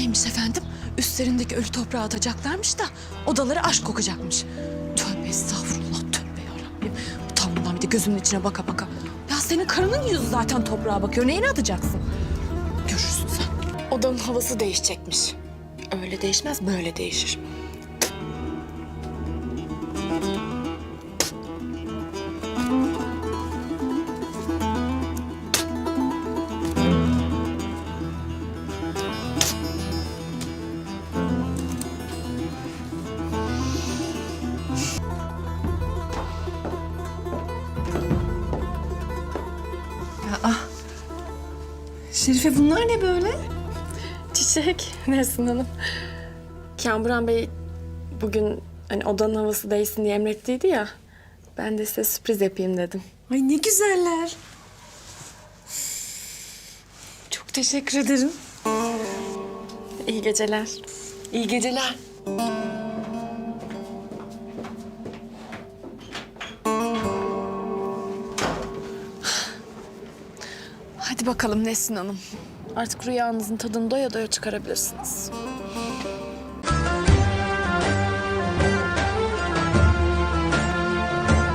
Neymiş efendim? Üstlerindeki ölü toprağı atacaklarmış da odaları aşk kokacakmış. Tövbe estağfurullah tövbe yarabbim. Utanmadan bir de gözümün içine baka baka. Ya senin karının yüzü zaten toprağa bakıyor. Neyini atacaksın? Görürsün sen. Odanın havası değişecekmiş. Öyle değişmez, böyle değişir. Şerife bunlar ne böyle? Çiçek, Nesrin Hanım. Kamuran Bey bugün hani odanın havası değişsin diye emrettiydi ya. Ben de size sürpriz yapayım dedim. Ay ne güzeller. Çok teşekkür ederim. İyi geceler. İyi geceler. Hadi bakalım Nesrin Hanım. Artık rüyanızın tadını doya doya çıkarabilirsiniz.